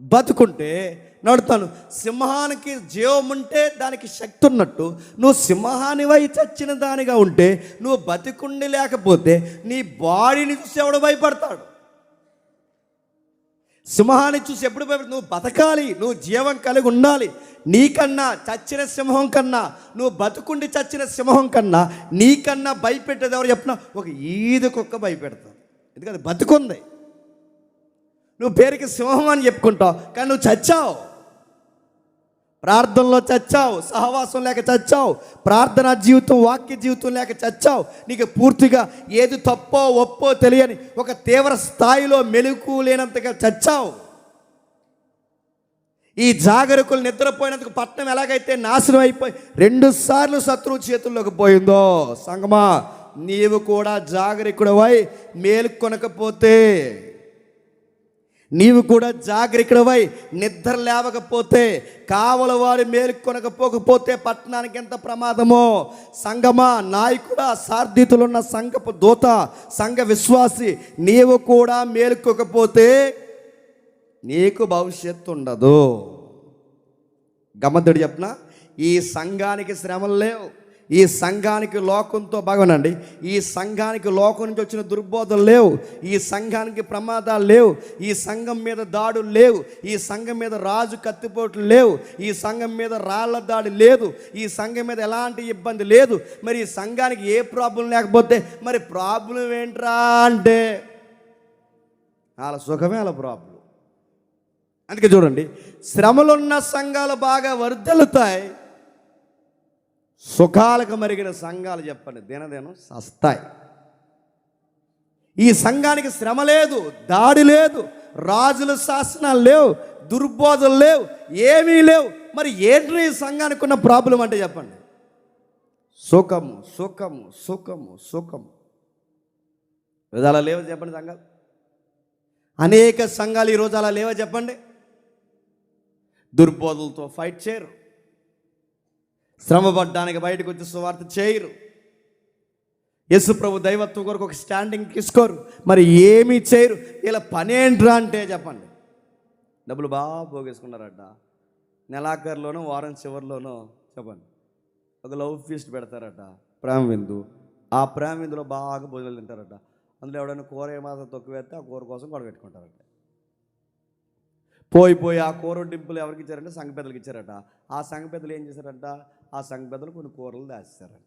బతుకుంటే నడుతాను. సింహానికి జీవం ఉంటే దానికి శక్తి ఉన్నట్టు నువ్వు సింహానివై చచ్చిన దానిగా ఉంటే నువ్వు బతికుండి లేకపోతే నీ బాడీని చూసి ఎవడు భయపడతాడు? సింహాన్ని చూసి ఎప్పుడు భయపడు నువ్వు బతకాలి నువ్వు జీవం కలిగి ఉండాలి. నీకన్నా చచ్చిన సింహం కన్నా నువ్వు బతుకుండి చచ్చిన సింహం కన్నా నీకన్నా భయపెట్టేది ఎవరు చెప్పినా? ఒక ఈది కుక్క భయపెడతావు ఎందుకంటే బతుకుంది. నువ్వు పేరుకి సింహం అని చెప్పుకుంటావు. కానీ నువ్వు చచ్చావు. ప్రార్థనలో చచ్చావు. సహవాసం లేక చచ్చావు. ప్రార్థనా జీవితం వాక్య జీవితం లేక చచ్చావు. నీకు పూర్తిగా ఏది తప్పో ఒప్పో తెలియని ఒక తీవ్ర స్థాయిలో మెలుకు లేనంతగా చచ్చావు. ఈ జాగరకులు నిద్రపోయినందుకు పట్టణం ఎలాగైతే నాశనం అయిపోయి రెండు సార్లు శత్రువు చేతుల్లోకి పోయిందో సంగమా నీవు కూడా జాగరికుడవై మేలుకొనకపోతే నీవు కూడా జాగ్రత్తవై నిద్ర లేవకపోతే కావల వారి మేలుకొనకపోకపోతే పట్టణానికి ఎంత ప్రమాదమో? సంగమా నాయకుడా సార్థితులున్న సంఘపు దూత సంఘ విశ్వాసి నీవు కూడా మేలుకోకపోతే నీకు భవిష్యత్తు ఉండదు. గమ్మద్దుడు చెప్పిన ఈ సంఘానికి శ్రమలు లేవు. ఈ సంఘానికి లోకంతో బాగునండి ఈ సంఘానికి లోకం నుంచి వచ్చిన దుర్బోధలు లేవు. ఈ సంఘానికి ప్రమాదాలు లేవు. ఈ సంఘం మీద దాడులు లేవు. ఈ సంఘం మీద రాజు కత్తిపోట్లు లేవు. ఈ సంఘం మీద రాళ్ళ దాడి లేదు. ఈ సంఘం మీద ఎలాంటి ఇబ్బంది లేదు. మరి ఈ సంఘానికి ఏ ప్రాబ్లం లేకపోతే మరి ప్రాబ్లం ఏంట్రా అంటే వాళ్ళ సుఖమే వాళ్ళ ప్రాబ్లం. అందుకే చూడండి శ్రమలున్న సంఘాలు బాగా వర్దలుతాయి సుఖాలకు మరిగిన సంఘాలు చెప్పండి. దినదినం సస్తాయి. ఈ సంఘానికి శ్రమ లేదు దాడి లేదు రాజుల శాసనాలు లేవు దుర్బోధలు లేవు ఏమీ లేవు. మరి ఏంటి ఈ సంఘానికి ఉన్న ప్రాబ్లం అంటే చెప్పండి. సుఖము సుఖము సుఖము సుఖము. విధాలా లేవు చెప్పండి సంఘాలు. అనేక సంఘాలు ఈరోజు అలా లేవా చెప్పండి. దుర్బోధలతో ఫైట్ చేయరు. శ్రమపడ్డానికి బయటకు వచ్చి సువార్త చేయరు. యేసు ప్రభు దైవత్వం కొరకు ఒక స్టాండింగ్ తీసుకోరు. మరి ఏమీ చేయరు. ఇలా పనేంట్రా అంటే చెప్పండి. డబ్బులు బాగా పోగేసుకున్నారట. నెలాఖరులోనో వారం చివరిలోనో చెప్పండి. ఒక లవ్ ఫీస్ట్ పెడతారట. ప్రేమ విందు. ఆ ప్రేమ విందులో బాగా భోజనాలు తింటారట. అందులో ఎవడైనా కూర ఏమాత్రం తక్కువ వేస్తే ఆ కూర కోసం గొడవ పెట్టుకుంటారట. పోయి పోయి ఆ కూర డింపులు ఎవరికి ఇచ్చారంటే సంఘ పెద్దలకు ఇచ్చారట. ఆ సంఘ పెద్దలు ఏం చేశారంట? ఆ సంఘ పెద్దలు కొన్ని కూరలు దాస్తారంట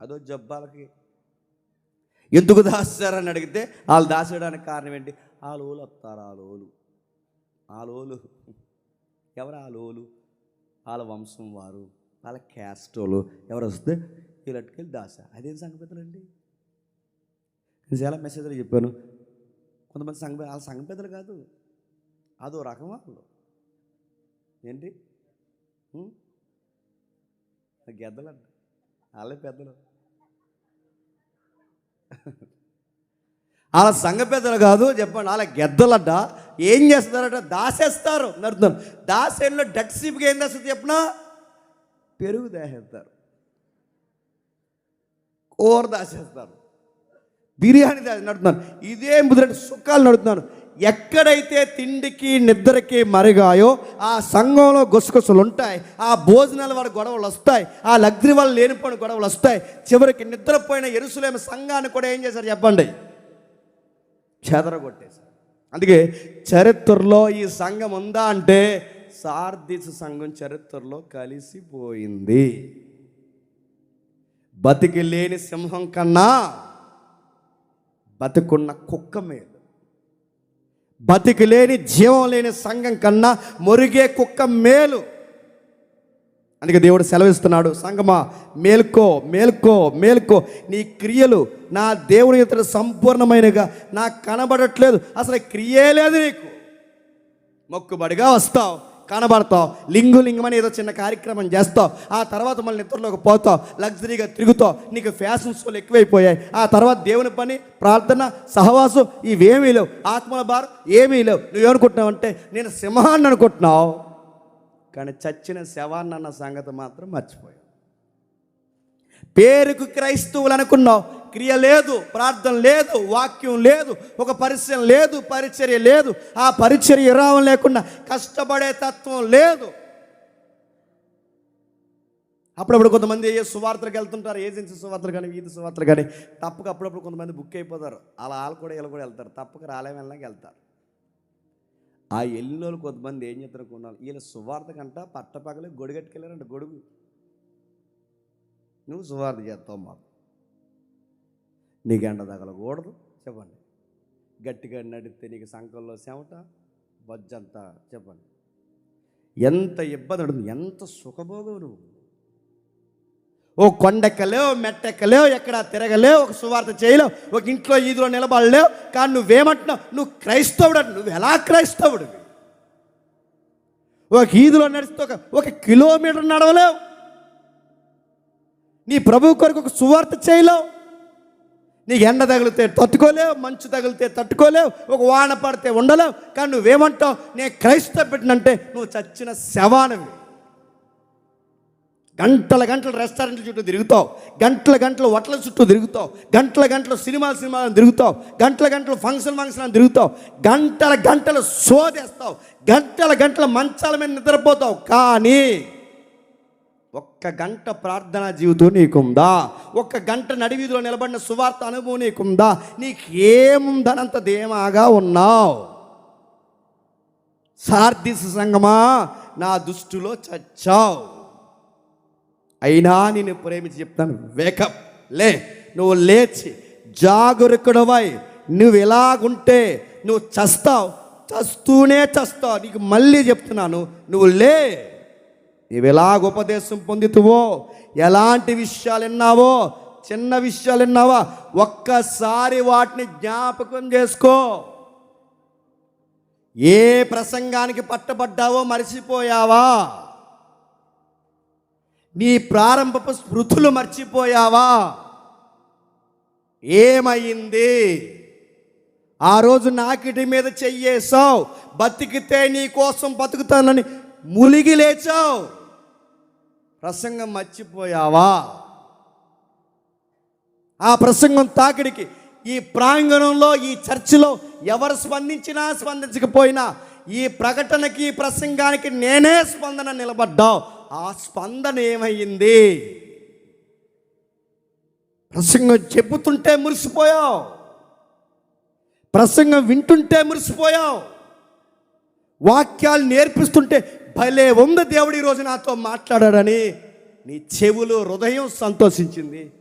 అదో జబ్బాలకి ఎందుకు దాచారని అడిగితే వాళ్ళు దాచేయడానికి కారణం ఏంటి? ఆ లోలు వస్తారు ఆ లోలు. ఆ లోలు. ఎవరు ఆ లోలు? వాళ్ళ వంశం వారు వాళ్ళ క్యాస్టోలు ఎవరు వస్తే వీళ్ళట్టుకెళ్ళి దాస అదేం సంఘ పెద్దలండి? నేను చాలా మెసేజ్లో చెప్పాను. కొంతమంది సంఘ వాళ్ళ సంఘ పెద్దలు కాదు. అదో రకం వాళ్ళు. ఏంటి? ఉం? గెద్దలంట వాళ్ళే పెద్దలు. వాళ్ళ సంఘ పెద్దలు కాదు చెప్పండి. వాళ్ళ గెద్దలట. ఏం చేస్తారట దాసేస్తారు. నడుతున్నాను దాసేలో డెడ్ సీప్గా ఏం దాస్తుంది చెప్పనా పెరుగు దాసేస్తారు. కూర దాసేస్తారు. బిర్యానీ దాసి నడుతున్నారు ఇదేం బుద్ధి సుఖాలు నడుతున్నారు ఎక్కడైతే తిండికి నిద్రకి మరిగాయో ఆ సంఘంలో గుసగుసలు ఉంటాయి ఆ భోజనాల వారి గొడవలు వస్తాయి ఆ లగ్జరీ వాళ్ళు లేనిపోయిన గొడవలు వస్తాయి చివరికి నిద్రపోయిన ఎరుసలేమ సంఘాన్ని కూడా ఏం చేశారు చెప్పండి? చెదరగొట్టేశారు. అందుకే చరిత్రలో ఈ సంఘం ఉందా అంటే సార్దిస్ సంఘం చరిత్రలో కలిసిపోయింది. బతికి లేని సింహం కన్నా బతికున్న కుక్క మీద బతికి లేని జీవం లేని సంఘం కన్నా మురిగే కుక్క మేలు. అందుకే దేవుడు సెలవిస్తున్నాడు సంగమా మేల్కో మేల్కో మేల్కో. నీ క్రియలు నా దేవుని ఇతడు సంపూర్ణమైనగా నాకు కనబడట్లేదు. అసలు క్రియే లేదు నీకు. మొక్కుబడిగా వస్తావు. కనబడతావు. లింగు లింగమని ఏదో చిన్న కార్యక్రమం చేస్తావు. ఆ తర్వాత మళ్ళీ నిద్రలోకి పోతావు. లగ్జరీగా తిరుగుతావు. నీకు ఫ్యాషన్ షోలు ఎక్కువైపోయాయి. ఆ తర్వాత దేవుని పని ప్రార్థన సహవాసం ఇవేమీ లేవు. ఆత్మల భారం ఏమీ లేవు. నువ్వేమనుకుంటున్నావు అంటే నేను సింహాన్ని అనుకుంటున్నావు. కానీ చచ్చిన శవాన్ని అన్న సంగతి మాత్రం మర్చిపోయావు. పేరుకు క్రైస్తవులు అనుకున్నావు. క్రియ లేదు ప్రార్థన లేదు వాక్యం లేదు ఒక పరిచయం లేదు పరిచర్య లేదు. ఆ పరిచర్య రావం లేకుండా కష్టపడే తత్వం లేదు. అప్పుడప్పుడు కొంతమంది ఏ సువార్తలకు వెళ్తుంటారు ఏజెన్సీ సువార్తలు కానీ వీధి సువార్తలు కానీ తప్పక అప్పుడప్పుడు కొంతమంది బుక్ అయిపోతారు. అలా వాళ్ళు కూడా వీళ్ళు కూడా వెళ్తారు. తప్పక రాలేం వెళ్ళడానికి వెళ్తారు. ఆ వెళ్ళిన వాళ్ళు కొంతమంది ఏం చేస్తారు కొన్నాళ్ళు వీళ్ళ సువార్త కంట పట్టపగలు గొడుగట్టుకెళ్ళారంట గొడుగు. నువ్వు సువార్త చేస్తావు మాకు. నీకు ఎండ తగలకూడదు. చెప్పండి. గట్టిగా నడిస్తే నీకు సంకల్లో చెమట బజ్జంతా చెప్పండి. ఎంత ఇబ్బంది పడుతుంది ఎంత సుఖభోగం నువ్వు. ఓ కొండెక్కలేవు మెట్టెక్కలేవు ఎక్కడ తిరగలేవు ఒక సువార్త చేయలేవు ఒక ఇంట్లో ఈదులో నిలబడలేవు కానీ నువ్వేమంటున్నావు? నువ్వు క్రైస్తవుడు నువ్వు ఎలా క్రైస్తవుడు ఒక ఈదులో నడిస్తే ఒక ఒక కిలోమీటర్ నడవలేవు. నీ ప్రభు కొరకు ఒక సువార్త చేయలేవు. నీకు ఎండ తగిలితే తట్టుకోలేవు మంచు తగిలితే తట్టుకోలేవు ఒక వాన పడితే ఉండలేవు. కానీ నువ్వేమంటావు? నేను క్రైస్తవ పెట్టినంటే నువ్వు చచ్చిన శవానవి. గంటల గంటలు రెస్టారెంట్ల చుట్టూ తిరుగుతావు. గంటల గంటలు హోటల్ చుట్టూ తిరుగుతావు. గంటల గంటలు సినిమాలు సినిమాలను తిరుగుతావు. గంటల గంటలు ఫంక్షన్ ఫంక్షన్ తిరుగుతావు. గంటల గంటలు సోదేస్తావు. గంటల గంటల మంచాల మీద నిద్రపోతావు. కానీ ఒక్క గంట ప్రార్థనా జీవితం నీకుందా? ఒక్క గంట నడివీధిలో నిలబడిన సువార్త అనుభవం నీకుందా? నీకు ఏముందనంత ధీమాగా ఉన్నావు? సార్దిస్ సంగమా నా దృష్టిలో చచ్చావు. అయినా నేను ప్రేమించి చెప్తాను వేకప్ లే నువ్వు లేచి జాగరూకుడవై నువ్వు ఎలాగుంటే నువ్వు చస్తావు చస్తూనే చస్తావు. నీకు మళ్ళీ చెప్తున్నాను నువ్వు లే. నీవు ఎలాగ ఉపదేశం పొందుతువో ఎలాంటి విషయాలు విన్నావో చిన్న విషయాలు విన్నావా ఒక్కసారి వాటిని జ్ఞాపకం చేసుకో. ఏ ప్రసంగానికి పట్టబడ్డావో మర్చిపోయావా? నీ ప్రారంభపు స్మృతులు మర్చిపోయావా? ఏమైంది? ఆ రోజు నాకిటి మీద చెయ్యేసావు బతికితే నీ కోసం బతుకుతానని ములిగి లేచావు. ప్రసంగం మర్చిపోయావా? ఆ ప్రసంగం తాకిడికి ఈ ప్రాంగణంలో ఈ చర్చిలో ఎవరు స్పందించినా స్పందించకపోయినా ఈ ప్రకటనకి ప్రసంగానికి నేనే స్పందన నిలబడ్డావు ఆ స్పందన ఏమయ్యింది ప్రసంగం చెబుతుంటే మురిసిపోయావు. ప్రసంగం వింటుంటే మురిసిపోయావు. వాక్యాలు నేర్పిస్తుంటే భలే ఉంది దేవుడు ఈరోజు నాతో మాట్లాడాడని నీ చెవులు హృదయం సంతోషించింది.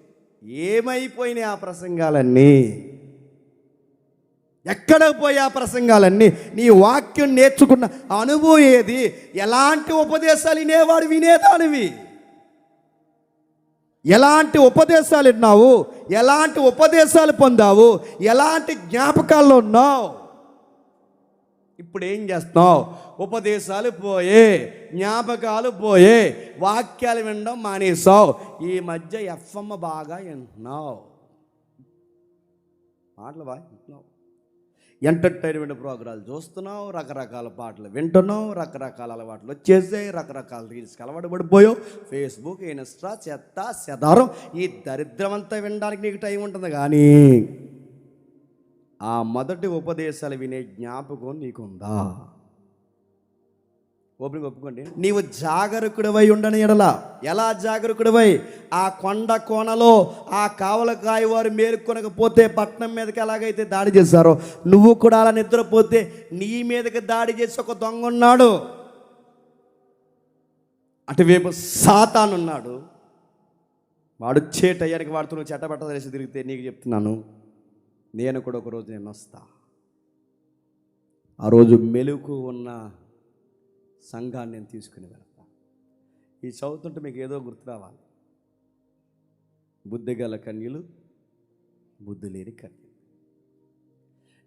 ఏమైపోయినాయి ఆ ప్రసంగాలన్నీ? ఎక్కడ పోయి ఆ ప్రసంగాలన్నీ? నీ వాక్యం నేర్చుకున్న అనుభవం ఏది? ఎలాంటి ఉపదేశాలు వినేవాడు? వినేదానివి. ఎలాంటి ఉపదేశాలు విన్నావు? ఎలాంటి ఉపదేశాలు పొందావు? ఎలాంటి జ్ఞాపకాల్లో ఉన్నావు? ఇప్పుడు ఏం చేస్తున్నావు? ఉపదేశాలు పోయే జ్ఞాపకాలు పోయే వాక్యాలు వినడం మానేసావు ఈ మధ్య ఎఫ్ఎమ్ బాగా వింటున్నావు. పాటలు బాగా వింటున్నావు. ఎంటర్టైన్మెంట్ ప్రోగ్రాలు చూస్తున్నావు రకరకాల పాటలు వింటున్నావు రకరకాల అలవాట్లు వచ్చేసాయి రకరకాల రీల్స్కి అలవాటు పడిపోయావు. ఫేస్బుక్ ఇన్స్టా చెత్త చెదారం ఈ దరిద్రం అంతా వినడానికి నీకు టైం ఉంటుంది కానీ ఆ మొదటి ఉపదేశాలు వినే జ్ఞాపకం నీకుందా? ఓపెన్ ఒప్పుకోండి. నీవు జాగరూకుడివై ఉండని ఎడల. ఎలా జాగరూకుడివై? ఆ కొండ కోనలో ఆ కావలకాయ వారు మేలుకొనకపోతే పట్నం మీదకి ఎలాగైతే దాడి చేశారో నువ్వు కూడా అలా నిద్రపోతే నీ మీదకి దాడి చేసి ఒక దొంగ ఉన్నాడు. అటువైపు సాతానున్నాడు. వాడు చేటయ్యానికి వాడుతూ నువ్వు చెట్టబట్ట తెలిసి తిరిగితే నీకు చెప్తున్నాను. నేను కూడా ఒకరోజు నేను వస్తా. ఆ రోజు మెలుకు ఉన్న సంఘాన్ని నేను తీసుకుని వెళ్తా. ఈ చదువుతుంటే మీకు ఏదో గుర్తు రావాలి. బుద్ధి గల కన్యలు బుద్ధి లేని కన్యలు.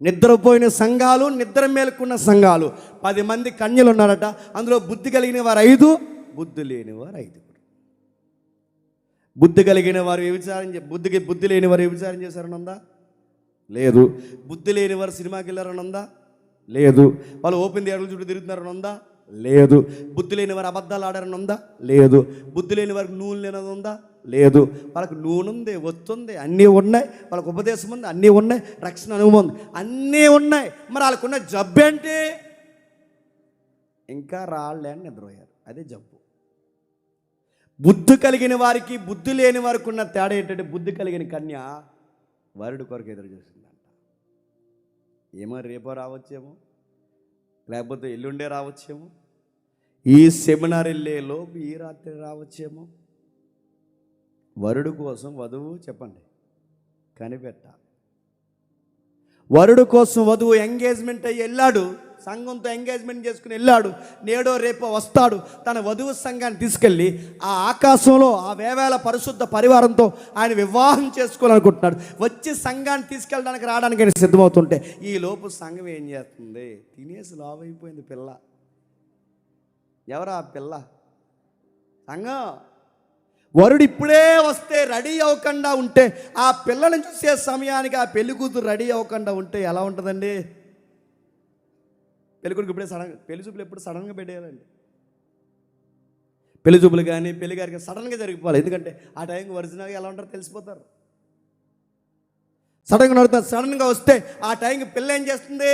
నిద్రపోయిన సంఘాలు నిద్ర మేలుకున్న సంఘాలు. పది మంది కన్యలు ఉన్నారట. అందులో బుద్ధి కలిగిన వారు ఐదు బుద్ధి లేని వారు ఐదు. బుద్ధి కలిగిన వారు వ్యభిచారం చే- బుద్ధికి బుద్ధి లేని వారు వ్యభిచారం చేశారని ఉందా లేదు. బుద్ధి లేని వారు సినిమాకి వెళ్ళారని ఉందా లేదు. వాళ్ళు ఓపెన్ థియేటర్ల చుట్టూ తిరుగుతున్నారని ఉందా లేదు. బుద్ధి లేని వారు అబద్ధాలు ఆడారని ఉందా లేదు. బుద్ధి లేని వారికి నూనె లేనది ఉందా లేదు. వాళ్ళకి నూనె ఉంది ఒత్తుంది అన్నీ ఉన్నాయి. వాళ్ళకి ఉపదేశం ఉంది అన్నీ ఉన్నాయి. రక్షణ అనుభవం ఉంది. అన్నీ ఉన్నాయి. మరి వాళ్ళకున్న జబ్బు ఏంటి? ఇంకా రాళ్ళే అని నిద్రపోయారు. అదే జబ్బు. బుద్ధి కలిగిన వారికి బుద్ధి లేని వారికి ఉన్న తేడా ఏంటంటే బుద్ధి కలిగిన కన్య వరుడు కొరకు ఎదురు చూసిందంట. ఏమో రేపో రావచ్చేమో లేకపోతే ఎల్లుండే రావచ్చేమో ఈ సెమినార్ వెళ్ళేలోపు ఈ రాత్రి రావచ్చేమో. వరుడు కోసం వధువు చెప్పండి కనిపెట్టాలి. వరుడు కోసం వధువు ఎంగేజ్మెంట్ అయ్యి వెళ్ళాడు. సంఘంతో ఎంగేజ్మెంట్ చేసుకుని వెళ్ళాడు. నేడో రేపో వస్తాడు. తన వధువు సంఘాన్ని తీసుకెళ్ళి ఆ ఆకాశంలో ఆ వేవేల పరిశుద్ధ పరివారంతో ఆయన వివాహం చేసుకోవాలనుకుంటున్నాడు. వచ్చి సంఘాన్ని తీసుకెళ్ళడానికి రావడానికి ఆయన సిద్ధమవుతుంటే ఈ లోపు సంఘం ఏం చేస్తుంది? తినేసి లావైపోయింది పిల్ల. ఎవరా ఆ పిల్ల? సంఘం. వరుడు ఇప్పుడే వస్తే రెడీ అవ్వకుండా ఉంటే ఆ పిల్లని చూసే సమయానికి ఆ పెళ్ళి కూతురు రెడీ అవ్వకుండా ఉంటే ఎలా ఉంటుందండి? పెళ్ళి కొడుకు ఇప్పుడే సడన్ పెళ్ళి చూపులు ఎప్పుడు సడన్గా పెట్టేయాలండి. పెళ్ళి చూపులు కానీ పెళ్ళి గారికి సడన్గా జరిగిపోవాలి. ఎందుకంటే ఆ టైంకి ఒరిజినల్గా ఎలా ఉంటారో తెలిసిపోతారు. సడన్గా నడుతారు సడన్గా వస్తే ఆ టైంకి పిల్ల ఏం చేస్తుంది?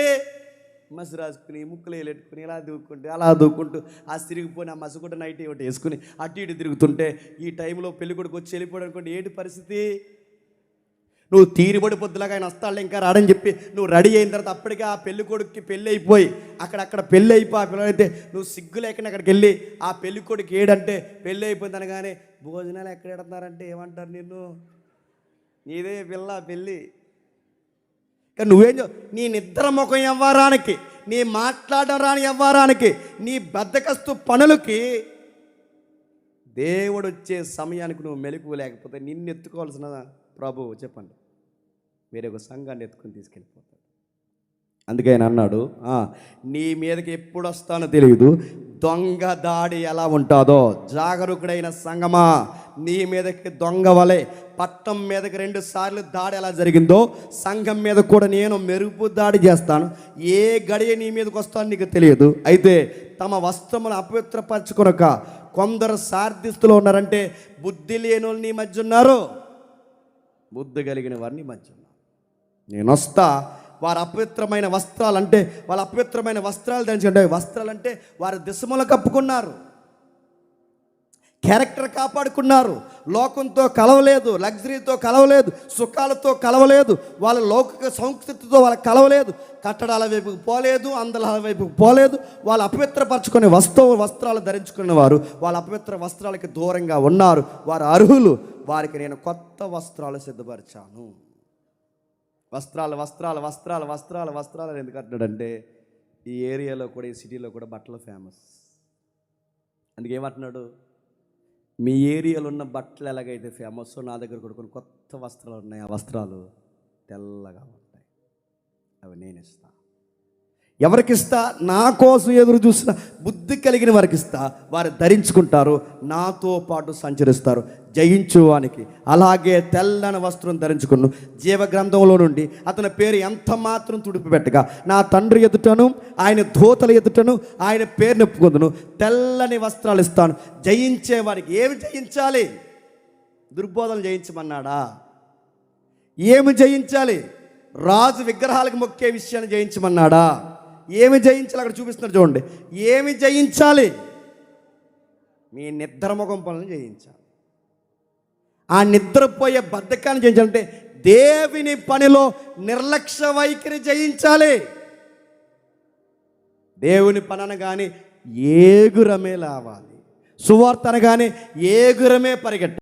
మసి రాసుకుని ముక్కులు వేలెట్టుకుని ఇలా దూక్కుంటే అలా దూక్కుంటూ ఆ తిరిగిపోయిన ఆ మసగుడ్డ నైట్ ఒకటి వేసుకుని అటు ఇటు తిరుగుతుంటే ఈ టైంలో పెళ్ళి కొడుకు వచ్చి వెళ్ళిపోయాడు అనుకోండి ఏంటి పరిస్థితి? నువ్వు తీరిబడి పొద్దులాగా ఆయన వస్తాళ్ళు ఇంకా రాడని చెప్పి నువ్వు రెడీ అయిన తర్వాత అప్పటికే ఆ పెళ్ళి కొడుక్కి పెళ్ళి అయిపోయి అక్కడక్కడ పెళ్ళి అయిపోయి ఆ పిల్లలైతే నువ్వు సిగ్గు లేకుండా అక్కడికి వెళ్ళి ఆ పెళ్ళి కొడుకు ఏడంటే పెళ్ళి అయిపోయింది అనగానే భోజనాలు ఎక్కడ ఏమంటారు నిన్ను? నీదే పిల్ల పెళ్ళి. కానీ నువ్వేం నీ నిద్ర ముఖం వ్యవహారానికి నీ మాట్లాడడం రాని వ్యవహారానికి నీ బద్దకస్తు పనులకి దేవుడు వచ్చే సమయానికి నువ్వు మెలకు లేకపోతే నిన్ను ఎత్తుకోవాల్సిన ప్రభు చెప్పండి. వేరే ఒక సంఘాన్ని ఎత్తుకుని తీసుకెళ్ళిపోతాడు. అందుకే ఆయన అన్నాడు నీ మీదకి ఎప్పుడు వస్తానో తెలియదు. దొంగ దాడి ఎలా ఉంటుందో జాగరూకుడైన సంగమా నీ మీదకి దొంగ వలె పట్టం మీదకి రెండు సార్లు దాడి ఎలా జరిగిందో సంఘం మీద కూడా నేను మెరుపు దాడి చేస్తాను. ఏ గడియ నీ మీదకి వస్తానో నీకు తెలియదు. అయితే తమ వస్త్రమును అపవిత్రపరచుకొనక కొందరు సార్థిస్తులు ఉన్నారంటే బుద్ధి లేని వాళ్ళు నీ మధ్య ఉన్నారు. బుద్ధి కలిగిన వారిని మధ్య ఉన్నారు. నేను వస్తా వారు అపవిత్రమైన వస్త్రాలు అంటే వాళ్ళ అపవిత్రమైన వస్త్రాలు ధరించుకుంటే వస్త్రాలు అంటే వారు దిశములు కప్పుకున్నారు. క్యారెక్టర్ కాపాడుకున్నారు. లోకంతో కలవలేదు లగ్జరీతో కలవలేదు సుఖాలతో కలవలేదు వాళ్ళ లౌకిక సంస్కృతితో వాళ్ళకి కలవలేదు కట్టడాల వైపుకు పోలేదు అందలాల వైపుకు పోలేదు వాళ్ళు అపవిత్రపరచుకునే వస్తువు వస్త్రాలు ధరించుకున్న వారు వాళ్ళ అపవిత్ర వస్త్రాలకి దూరంగా ఉన్నారు. వారు అర్హులు. వారికి నేను కొత్త వస్త్రాలు సిద్ధపరిచాను. వస్త్రాలు వస్త్రాలు వస్త్రాలు వస్త్రాలు వస్త్రాలు ఎందుకు అంటున్నాడంటే ఈ ఏరియాలో కూడా ఈ సిటీలో కూడా బట్టలు ఫేమస్ అందుకే ఏమంటున్నాడు? మీ ఏరియాలో ఉన్న బట్టలు ఎలాగైతే ఫేమస్ నా దగ్గర కూడా కొన్ని కొత్త వస్త్రాలు ఉన్నాయి. ఆ వస్త్రాలు తెల్లగా ఉంటాయి. అవి నేను ఇస్తా. ఎవరికి ఇస్తా? నా కోసం ఎదురు చూసిన బుద్ధి కలిగిన వారికి ఇస్తా. వారు ధరించుకుంటారు నాతో పాటు సంచరిస్తారు. జయించు వానికి. అలాగే తెల్లని వస్త్రం ధరించుకును. జీవ గ్రంథంలో నుండి అతని పేరు ఎంత మాత్రం తుడిపిపెట్టగా నా తండ్రి ఎదుటను ఆయన దోతల ఎదుటను ఆయన పేరు నెప్పుకుందును. తెల్లని వస్త్రాలు ఇస్తాను. జయించేవానికి ఏమి జయించాలి? దుర్బోధన జయించమన్నాడా? ఏమి జయించాలి? రాజు విగ్రహాలకు మొక్కే విషయాన్ని జయించమన్నాడా? ఏమి జయించాలి? అక్కడ చూపిస్తున్నారు చూడండి. ఏమి జయించాలి? మీ నిద్రముఖం పనులను జయించాలి. ఆ నిద్రపోయే బద్ధకాన్ని జయించాలంటే దేవుని పనిలో నిర్లక్ష్య వైఖరి జయించాలి. దేవుని పని అనగానే ఏగురమే లావాలి. సువార్త అనగానే ఏగురమే పరిగెట్టాలి